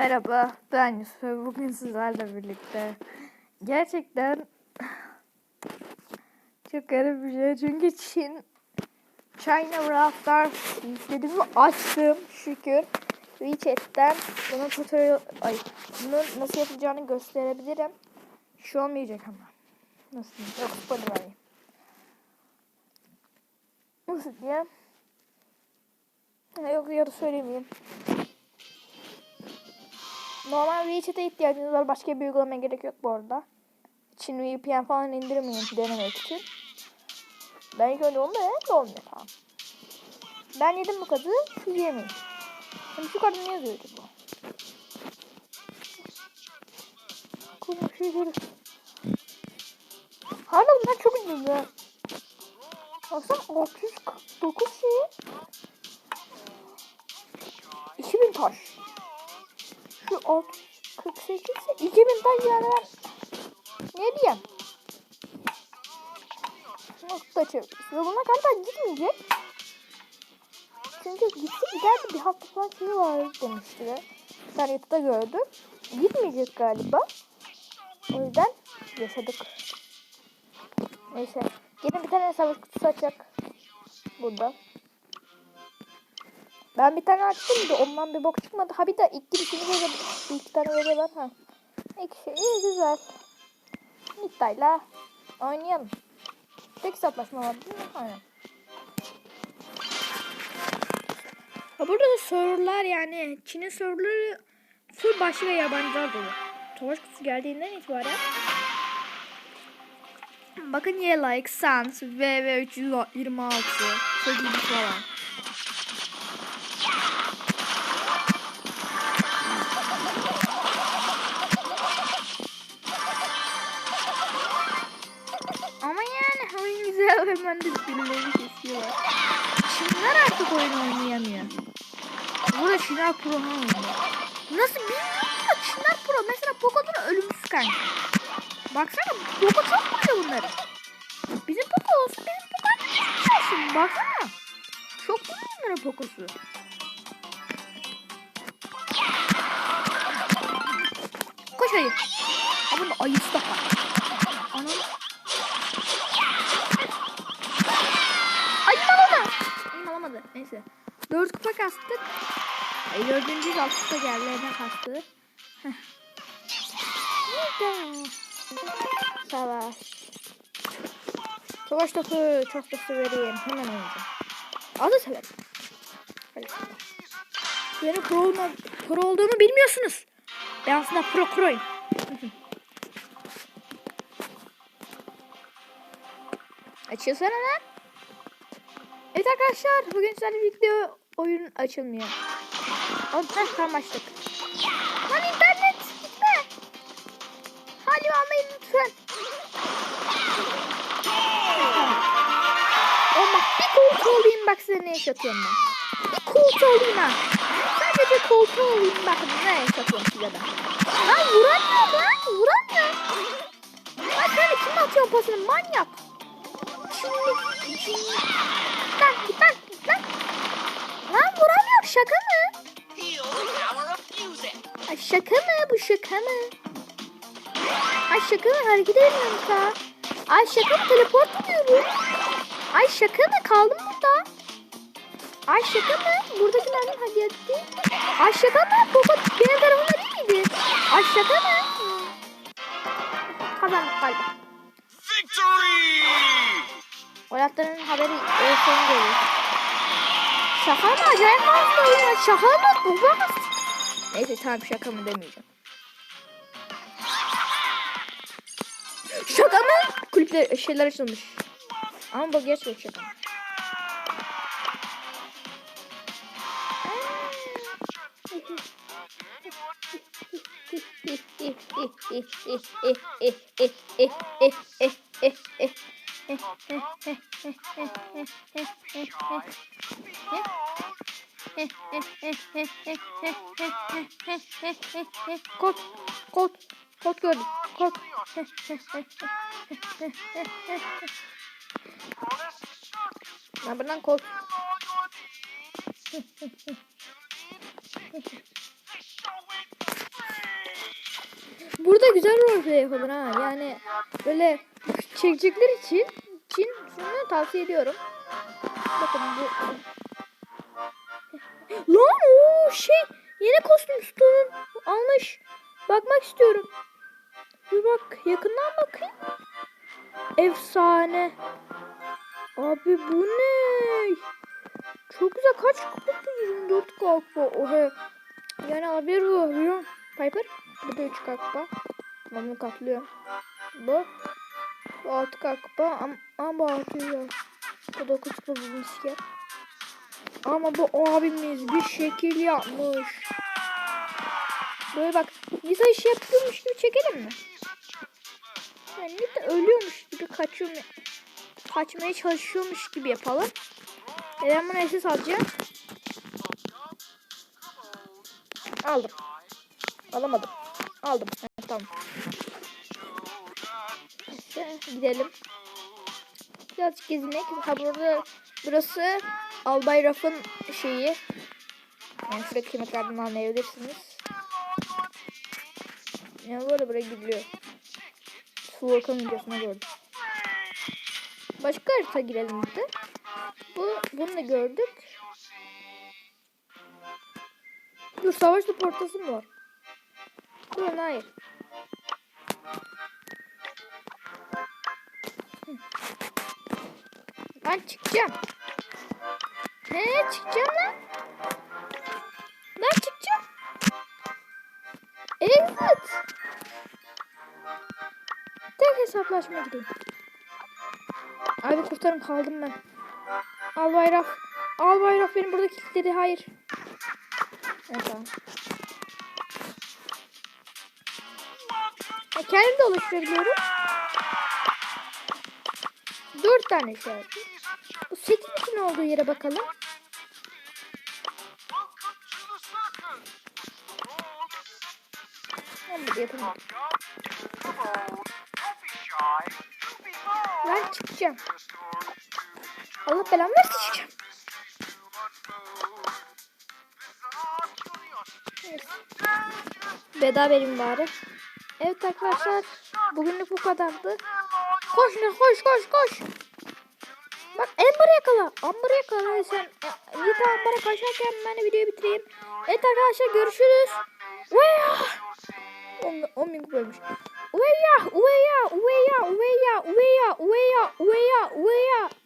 Merhaba, ben Yusuf bugün sizlerle birlikte gerçekten çok garip bir şey çünkü Çin China Stars yükledimi açtım şükür WeChat'ten bunu tutorial ay bunu nasıl yapacağını gösterebilirim. Şu olmayacak ama. Nasıl? Yok spoiler vereyim. Nasıl? Ha, Yok ya da söylemeyeyim. Normal WeChat'e ihtiyacınız var. Başka bir uygulamaya gerek yok bu arada. Çin VPN falan indirmeyin denemek için. Ben ilk önce onu denedim de olmuyor tamam. Ben yedim bu kadı, siz yemeyin. Şimdi şu kadın ne yazıyor acaba? Konuşuyoruz. Hala bunlar çok ucuz ya. Baksana 649 şey. 2000 taş. Şu 648 ise 2000 taş yani ne diyeyim? Nokta çeviriyoruz. Ve buna galiba gitmeyecek. Çünkü gitti giderdi bir hafta falan şey var demişti de. Ben YouTube'da gördüm. Gitmeyecek galiba. O yüzden yaşadık. Neyse. Yine bir tane savaş kutusu açacak. Burada. Ben bir tane açtım da ondan bir bok çıkmadı. Ha bir de iki ikisini böyle bir iki tane böyle var ha. İkisi iyi güzel. Nitta'yla oynayalım. Tek hesaplaşma var değil mi? Aynen. Ha burada da serverlar yani Çin'in serverları full başlı ve yabancılar dolu. Savaş kutusu geldiğinden itibaren Bakın ye like Sans VV326 8 falan. Çinler Pro. Nasıl bilmiyorum da Çinler Pro. Mesela Poco'dan ölümsüz kanka. Baksana Poco çok vuruyor bunları. Bizim Poco olsun bizim Poco'nun hiçbir olsun. Baksana. Çok vuruyor bunların Poco'su. Koş ayı. Ha bunda ayısı da var. Anam. Ay alamadı. İyi alamadı. Neyse. Dört kupa kastık. Ay dördüncü alt kupa geldi. Ne kastı? Savaş. Savaş topu çok da severim. Hemen oynayacağım. Adı severim. Benim pro, olma, pro olduğumu bilmiyorsunuz. Ben aslında pro proyum. Açılsana lan. Evet arkadaşlar bugün sizlerle birlikte oyun açılmıyor. Heh, tamam açtık. Lan internet gitme. Halimi almayın lütfen. Oğlum bak bir koltuğu olayım bak size ne yaşatıyorum ben. Bir koltuğu olayım ha. Sadece koltuğu olayım bak ne yaşatıyorum size ben. Lan vuramıyor lan vuramıyor. Lan sen kim atıyor pasını manyak. Şimdi. Lan git lan git lan. Lan vuramıyor şaka mı? Ay şaka mı bu şaka mı? Ay şaka mı hareket edemiyorum daha. Ay şaka mı teleport oluyorum. Ay şaka mı kaldım burada. Ay şaka mı? Buradakilerden hadi etti. Ay şaka mı? Poco benim tarafımda değil miydi? Ay şaka mı? Kazandık galiba. Victory! Oyatların haberi e, gelir. Şaka mı? Acayip fazla oyun. Şaka mı? Bu bak. Neyse tamam şaka mı demeyeceğim. Şaka mı? Kulüpler şeyler açılmış. Ama bu gerçek şaka. Kod, kod, kod gördüm. Kod. Ben buradan kod. güzel roleplay yapılır ha. Yani böyle çekecekler için için şunu tavsiye ediyorum. Bakın bu Lan o şey yeni kostüm Stone'un almış. Bakmak istiyorum. Bir bak yakından bakayım. Efsane. Abi bu ne? Çok güzel. Kaç kupa? 24 kupa. Oha. Yani haber. Biliyor Piper. Bu da 3 kupa. Ben bunu katlıyorum. Bu. Bu 6 kupa. Ama, ama bu 6 ya. Bu 9 kupa bu misker. Ama bu abimiz bir şekil yapmış. Böyle bak. Nisa işi yapıyormuş gibi çekelim mi? Yani Nisa ölüyormuş gibi kaçıyor kaçmaya çalışıyormuş gibi yapalım. E ben bunu SS alacağım. Aldım. Alamadım. Aldım. Evet, tamam. Gidelim. Birazcık gezinek. Ha burada burası Albay Raf'ın şeyi. Yani şuradaki kıymetlerden anlayabilirsiniz. Yani böyle buraya gidiyor. Volkan videosuna gördüm. Başka harita girelim bir de. Bu, bunu da gördük. Dur savaşta portası mı var? Dur hayır. Ben çıkacağım. Ne çıkacağım lan? Ben çıkacağım. Exit. Tek hesaplaşma gideyim. Abi kurtarın kaldım ben. Al bayrak. Al bayrak benim burada kilitledi. Hayır. Evet tamam. Ya kendim de oluşturabiliyorum. Dört tane şey. Bu setin için olduğu yere bakalım. De yapamadım. Ben çıkacağım. Allah belamı versin çıkacağım. Neyse. Veda bari. Evet arkadaşlar. Bugünlük bu kadardı. Koş ne koş koş koş. Bak Amber'ı yakala. Amber'ı yakala sen. e, Git Amber'a kaçarken ben de videoyu bitireyim. Evet arkadaşlar görüşürüz. Veya. 10 bin kupaymış. Veya, veya, veya, veya, veya, veya, veya, veya.